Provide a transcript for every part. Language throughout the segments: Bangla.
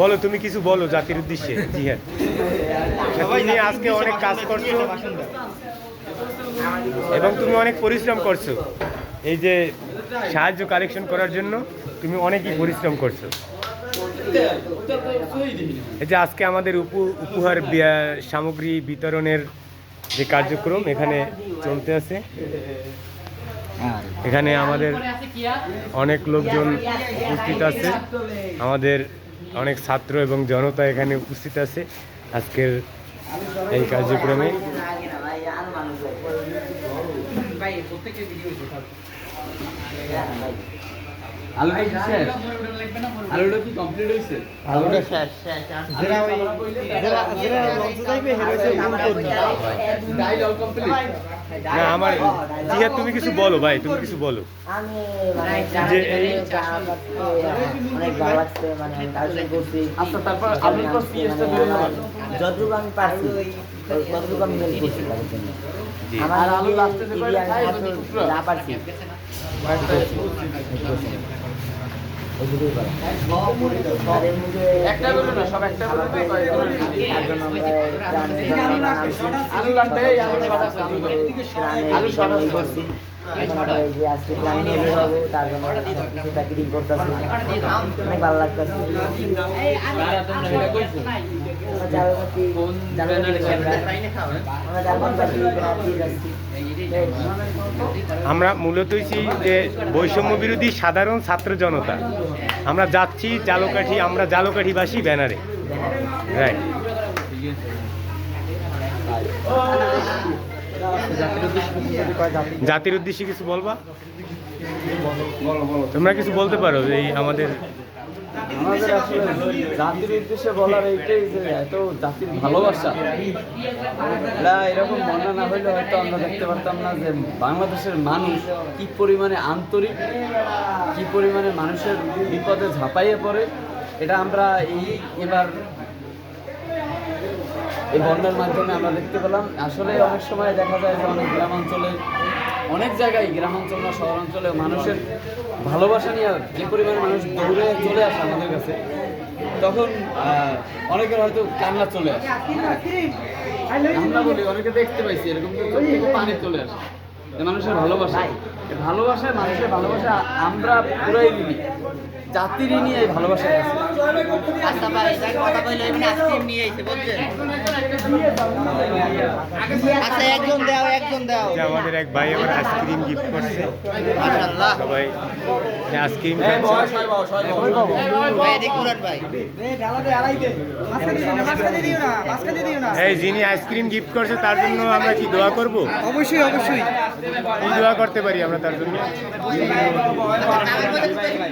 বলো তুমি কিছু বলো জাতির উদ্দেশ্যে। জিহাদ তুমি আজকে অনেক কাজ করছ। এবং তুমি অনেক পরিশ্রম করছ। এই যে সাহায্য কালেকশন করার জন্য তুমি অনেকই পরিশ্রম করছ। এই যে আজকে আমাদের উপু উপহার সামগ্রী বিতরণের যে কার্যক্রম এখানে চলতে আছে। এখানে আমাদের অনেক লোকজন উপস্থিত আছে। আমাদের অনেক ছাত্র এবং জনতা এখানে উপস্থিত আছে আজকের এই কার্যক্রমে। আলুটা কি শেষ? আলুটা কি কমপ্লিট হয়েছে? আলুটা শেষ যেটা ওই যেটা যেটা লঞ্চ যাইবে হেরে ডাইল অল কমপ্লিট না আমার জিহাদ তুমি কিছু বলো ভাই তুমি কিছু বলো। আমি মানে যে মানে আচ্ছা তারপর আলুর পর বের হয়ে যতটুকু আমি পারছি ততটুকু আমি হেল্প করছি তাদের জন্য। জি। আমার আর আলু লাস্টে? যা পারছি ಮಾಡ್ತಾ একটা বলে না সব একটা বলে আমরা ত্রাণ বানাচ্ছি। আলু লাগবে আলু সব আছে আলু লাগবে। ত্রাণের আলু সব বিতরণ আছে। করছি। এখন আমরা এই যে আজকে প্ল্যানিং বের হব তার জন্য কিছু প্যাকেটিং করতেছি অনেক ভালো লাগতেছে আমরা জালমতি জালমতি আমরা জালমতি দিয়ে যাচ্ছি আমরা মূলত হইছি যে বৈষম্য বিরোধী সাধারণ ছাত্র জনতা আমরা যাচ্ছি জালকাঠি, আমরা জালকাঠিবাসী ব্যানারে। জাতির উদ্দেশ্যে কিছু বলবা? তোমরা কিছু বলতে পারো যে এই আমাদের আমাদের আসলে জাতির উদ্দেশ্যে বলার এইটাই যে এত জাতির ভালোবাসা। এটা এরকম বন্যা না হইলে হয়তো আমরা দেখতে পারতাম না যে বাংলাদেশের মানুষ কি পরিমাণে আন্তরিক, কি পরিমাণে মানুষের বিপদে ঝাঁপাইয়ে পড়ে, এটা আমরা এই এবার এই বন্যার মাধ্যমে আমরা দেখতে পেলাম। আসলে অনেক সময় দেখা যায় যে অনেক গ্রামাঞ্চলে অনেক জায়গায় গ্রামাঞ্চল বা শহরাঞ্চলে মানুষের ভালোবাসা নিয়ে যে পরিমাণে মানুষ দৌড়ে চলে আসে আমাদের কাছে। তখন অনেকের হয়তো কান্না চলে আসে। আমরা বলি, অনেকে দেখতে পাইছি, এরকম পানি চলে আসে। মানুষের ভালোবাসা। ভালোবাসায় মানুষের ভালোবাসা আমরা পুরাই ঋণী জাতির নিয়ে এই ভালোবাসার কাছে আচ্ছা ভাই কথা কইলো এমনি আইসক্রিম নিয়ে আইছে বুঝছেন? আচ্ছা একজন দাও একজন দাও। যে আমাদের এক ভাই আবার আইসক্রিম গিফট করছে। মাশাআল্লাহ। সবাই আইসক্রিম ভাই ভাই। এই যিনি আইসক্রিম গিফট করছে তার জন্য আমরা কি দোয়া করব? অবশ্যই অবশ্যই। কি দোয়া করতে পারি আমরা তার জন্য?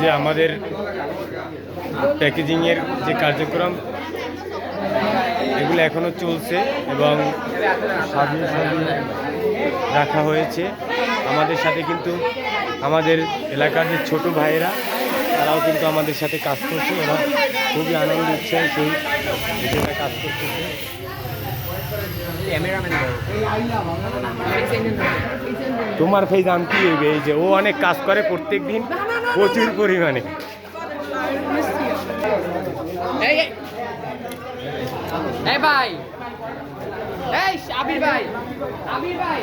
যে আমাদের প্যাকেজিংয়ের যে কার্যক্রম, এগুলো এখনও চলছে এবং সাজিয়ে সাজিয়ে রাখা হয়েছে। আমাদের সাথে কিন্তু আমাদের এলাকার যে ছোট ভাইয়েরা, তারাও কিন্তু আমাদের সাথে কাজ করছে ওরা খুবই আনন্দ সহিত নিজেরা কাজ করতেছে। তোমার সেই দাম কি হইবে? এই যে ও অনেক কাজ করে প্রত্যেক দিন প্রচুর পরিমাণে। ভাই। ভাই। ভাই।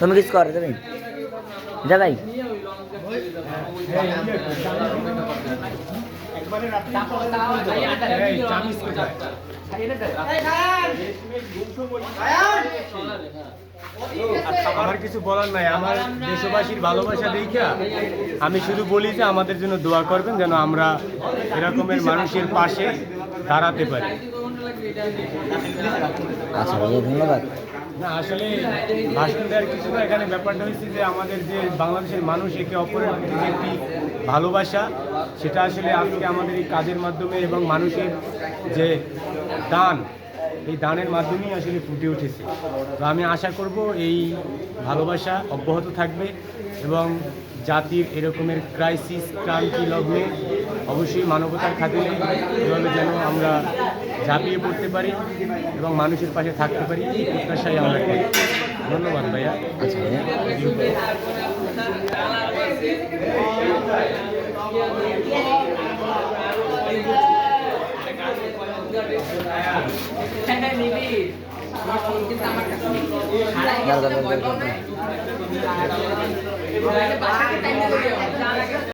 তুমি কিছু করো তুমি যা ভাই এই, চামিচ কোথায়? আমার কিছু বলার নাই। আমার দেশবাসীর ভালোবাসা দেখা আমি শুধু বলি যে আমাদের জন্য দোয়া করবেন যেন আমরা এরকমের মানুষের পাশে দাঁড়াতে পারি। আচ্ছা ধন্যবাদ। না, আসলে ভাষণ দেওয়ার কিছু না এখানে ব্যাপারটা হচ্ছে যে আমাদের যে বাংলাদেশের মানুষ একে অপরের প্রতি যে একটি ভালোবাসা, সেটা আসলে আজকে আমাদের এই কাজের মাধ্যমে এবং মানুষের যে দান, এই দানের মাধ্যমেই আসলে ফুটে উঠেছে। তো আমি আশা করব এই ভালোবাসা অব্যাহত থাকবে এবং জাতির এরকমের ক্রাইসিস ক্রান্তি লগ্নে অবশ্যই মানবতার খাতিরে এভাবে যেন আমরা ঝাঁপিয়ে পড়তে পারি এবং মানুষের পাশে থাকতে পারি এই প্রত্যাশাই আমরা করি। ধন্যবাদ ভাইয়া। আচ্ছা। ভাইয়া দাঁড়া, দাঁড়া, দাঁড়া, দাঁড়া।